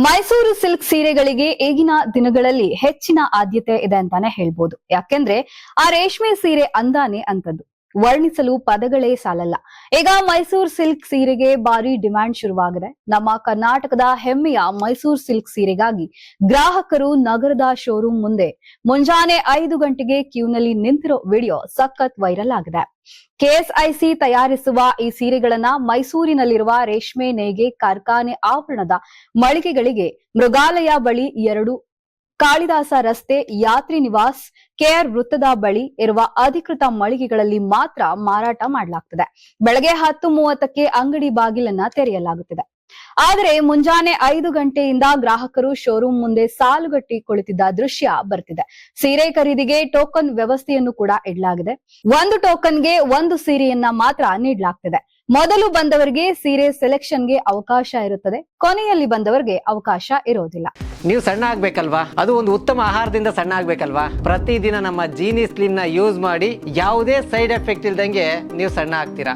Mysuru silk ಸೀರೆಗಳಿಗೆ ಈಗಿನ ದಿನಗಳಲ್ಲಿ ಹೆಚ್ಚಿನ ಆದ್ಯತೆ ಇದೆ ಅಂತಾನೆ ಹೇಳ್ಬೋದು. ಯಾಕೆಂದ್ರೆ ಆ ರೇಷ್ಮೆ ಸೀರೆ ಅಂದಾನೆ ಅಂತದ್ದು ವರ್ಣಿಸಲು ಪದಗಳೇ ಸಾಲಲ್ಲ. ಈಗ ಮೈಸೂರು ಸಿಲ್ಕ್ ಸೀರೆಗೆ ಭಾರಿ ಡಿಮ್ಯಾಂಡ್ ಶುರುವಾಗಿದೆ. ನಮ್ಮ ಕರ್ನಾಟಕದ ಹೆಮ್ಮೆಯ ಮೈಸೂರು ಸಿಲ್ಕ್ ಸೀರೆಗಾಗಿ ಗ್ರಾಹಕರು ನಗರದ ಶೋರೂಮ್ ಮುಂದೆ ಮುಂಜಾನೆ ಐದು ಗಂಟೆಗೆ ಕ್ಯೂನಲ್ಲಿ ನಿಂತಿರೋ ವಿಡಿಯೋ ಸಖತ್ ವೈರಲ್ ಆಗಿದೆ. ಕೆಎಸ್ಐಸಿ ತಯಾರಿಸುವ ಈ ಸೀರೆಗಳನ್ನ ಮೈಸೂರಿನಲ್ಲಿರುವ ರೇಷ್ಮೆ ನೇಯ್ಗೆ ಕಾರ್ಖಾನೆ ಆವರಣದ ಮಳಿಗೆಗಳಿಗೆ ಮೃಗಾಲಯ ಬಳಿ ಎರಡು ಕಾಳಿದಾಸ ರಸ್ತೆ, ಯಾತ್ರಿ ನಿವಾಸ್, ಕೆಆರ್ ವೃತ್ತದ ಬಳಿ ಇರುವ ಅಧಿಕೃತ ಮಳಿಗೆಗಳಲ್ಲಿ ಮಾತ್ರ ಮಾರಾಟ ಮಾಡಲಾಗ್ತದೆ. ಬೆಳಗ್ಗೆ ಹತ್ತು ಮೂವತ್ತಕ್ಕೆ ಅಂಗಡಿ ಬಾಗಿಲನ್ನ ತೆರೆಯಲಾಗುತ್ತದೆ. ಆದರೆ ಮುಂಜಾನೆ ಐದು ಗಂಟೆಯಿಂದ ಗ್ರಾಹಕರು ಶೋರೂಮ್ ಮುಂದೆ ಸಾಲುಗಟ್ಟಿ ಕುಳಿತಿದ್ದ ದೃಶ್ಯ ಬರ್ತಿದೆ. ಸೀರೆ ಖರೀದಿಗೆ ಟೋಕನ್ ವ್ಯವಸ್ಥೆಯನ್ನು ಕೂಡ ಇಡಲಾಗಿದೆ. ಒಂದು ಟೋಕನ್ಗೆ ಒಂದು ಸೀರೆಯನ್ನ ಮಾತ್ರ ನೀಡಲಾಗ್ತದೆ. ಮೊದಲು ಬಂದವರಿಗೆ ಸೀರೆ ಸೆಲೆಕ್ಷನ್ಗೆ ಅವಕಾಶ ಇರುತ್ತದೆ. ಕೊನೆಯಲ್ಲಿ ಬಂದವರಿಗೆ ಅವಕಾಶ ಇರೋದಿಲ್ಲ. ನೀವು ಸಣ್ಣ ಆಗ್ಬೇಕಲ್ವಾ? ಅದು ಒಂದು ಉತ್ತಮ ಆಹಾರದಿಂದ ಸಣ್ಣ ಆಗ್ಬೇಕಲ್ವಾ? ಪ್ರತಿದಿನ ನಮ್ಮ ಜೀನಿ ಸ್ಲಿಮ್ನ ಯೂಸ್ ಮಾಡಿ ಯಾವುದೇ ಸೈಡ್ ಎಫೆಕ್ಟ್ ಇಲ್ದಂಗೆ ನೀವು ಸಣ್ಣ ಆಗ್ತೀರಾ?